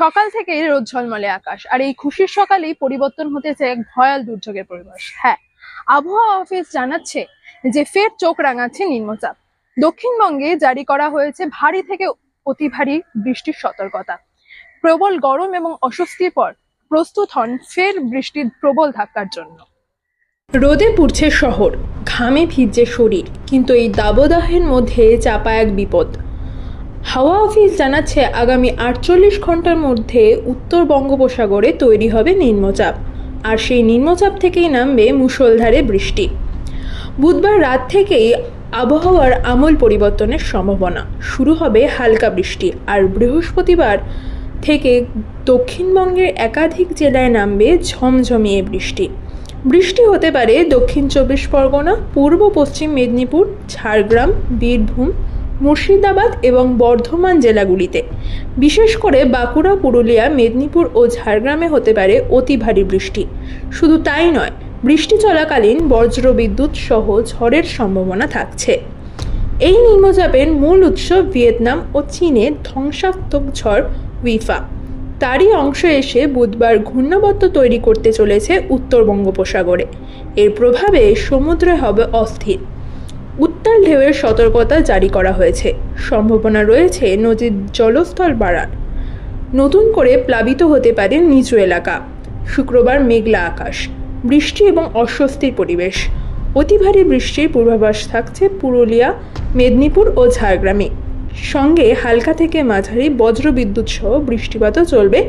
সকাল থেকেই রোদ ঝলমলে আকাশ। আর এই খুশির সকালেই পরিবর্তন হতেছে এক ভয়াল দুর্যোগের পরিবেশ। হ্যাঁ আবহাওয়া অফিস জানাচ্ছে যে ফের চোখ রাঙাচ্ছে নিম্নচাপ। দক্ষিণবঙ্গে জারি করা হয়েছে ভারী থেকে অতি ভারী বৃষ্টির সতর্কতা। প্রবল গরম এবং অস্বস্তির পর প্রস্তুত হন ফের বৃষ্টির প্রবল ধাক্কার জন্য। রোদে পুড়ছে শহর, ঘামে ভিজছে শরীর, কিন্তু এই দাবদাহের মধ্যে চাপা এক বিপদ। হাওয়া অফিস জানাচ্ছে আগামী আটচল্লিশ ঘণ্টার মধ্যে উত্তর বঙ্গোপসাগরে তৈরি হবে নিম্নচাপ, আর সেই নিম্নচাপ থেকেই নামবে মুষলধারে বৃষ্টি। বুধবার রাত থেকেই আবহাওয়ার আমূল পরিবর্তনের সম্ভাবনা। শুরু হবে হালকা বৃষ্টি, আর বৃহস্পতিবার থেকে দক্ষিণবঙ্গের একাধিক জেলায় নামবে ঝমঝমিয়ে বৃষ্টি। বৃষ্টি হতে পারে দক্ষিণ চব্বিশ পরগনা, পূর্ব পশ্চিম মেদিনীপুর, ঝাড়গ্রাম, বীরভূম মুর্শিদাবাদ এবং বর্ধমান জেলাগুলিতে। বিশেষ করে বাঁকুড়া, পুরুলিয়া, মেদিনীপুর ও ঝাড়গ্রামে হতে পারে অতি ভারী বৃষ্টি। শুধু তাই নয়, বৃষ্টি চলাকালীন বজ্র বিদ্যুৎ সহ ঝড়ের সম্ভাবনা থাকছে। এই নিম্নচাপের মূল উৎস ভিয়েতনাম ও চীনের ধ্বংসাত্মক ঝড় উইফা। তারই অংশ এসে বুধবার ঘূর্ণাবর্ত তৈরি করতে চলেছে উত্তর বঙ্গোপসাগরে। এর প্রভাবে সমুদ্রে হবে অস্থির। উত্তাল ঢেউয়ের সতর্কতা জারি করা হয়েছে। সম্ভাবনা রয়েছে নদীর জলস্থল বাড়ার। নতুন করে প্লাবিত হতে পারে নিচু এলাকা। শুক্রবার মেঘলা আকাশ, বৃষ্টি এবং অস্বস্তির পরিবেশ। অতি ভারী বৃষ্টির পূর্বাভাস থাকছে পুরুলিয়া, মেদিনীপুর ও ঝাড়গ্রামে। সঙ্গে হালকা থেকে মাঝারি বজ্রবিদ্যুৎ সহ বৃষ্টিপাতও চলবে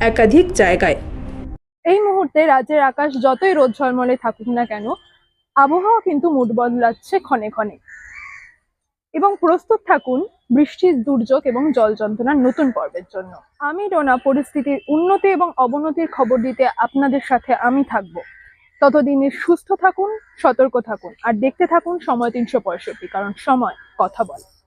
একাধিক জায়গায়। এই মুহূর্তে রাজ্যের আকাশ যতই রোদ ঝলমলে থাকুক না কেন আবহাওয়া কিন্তু মুড বদলাচ্ছে ক্ষণে ক্ষণে। এবং প্রস্তুত থাকুন বৃষ্টির দুর্যোগ এবং জল যন্ত্রণার নতুন পর্বের জন্য। আমি ডোনা পরিস্থিতির উন্নতি এবং অবনতির খবর দিতে আপনাদের সাথে আমি থাকব। ততদিনে সুস্থ থাকুন, সতর্ক থাকুন, আর দেখতে থাকুন সময় তিনশো পঁয়ষট্টি, কারণ সময় কথা বলে।